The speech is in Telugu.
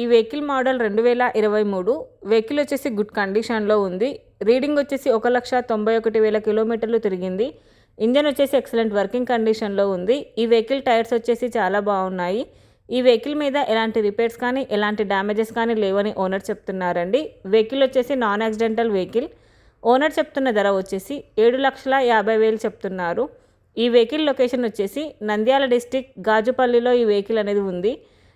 ఈ వెహికల్ మోడల్ రెండు వేల ఇరవై మూడు వెహికల్ వచ్చేసి గుడ్ కండిషన్లో ఉంది. రీడింగ్ వచ్చేసి ఒక లక్ష తొంభై ఒకటి వేల కిలోమీటర్లు తిరిగింది. ఇంజన్ వచ్చేసి ఎక్సలెంట్ వర్కింగ్ కండిషన్లో ఉంది. ఈ వెహికల్ టైర్స్ వచ్చేసి చాలా బాగున్నాయి. ఈ వెహికల్ మీద ఎలాంటి రిపేర్స్ కానీ ఎలాంటి డ్యామేజెస్ కానీ లేవని ఓనర్ చెప్తున్నారండి. వెహికల్ వచ్చేసి నాన్ యాక్సిడెంటల్ వెహికల్. ఓనర్ చెప్తున్న ధర వచ్చేసి ఏడు లక్షల యాభై వేలు చెప్తున్నారు. ఈ వెహికల్ లొకేషన్ వచ్చేసి నంద్యాల డిస్టిక్ గాజుపల్లిలో ఈ వెహికల్ అనేది ఉంది.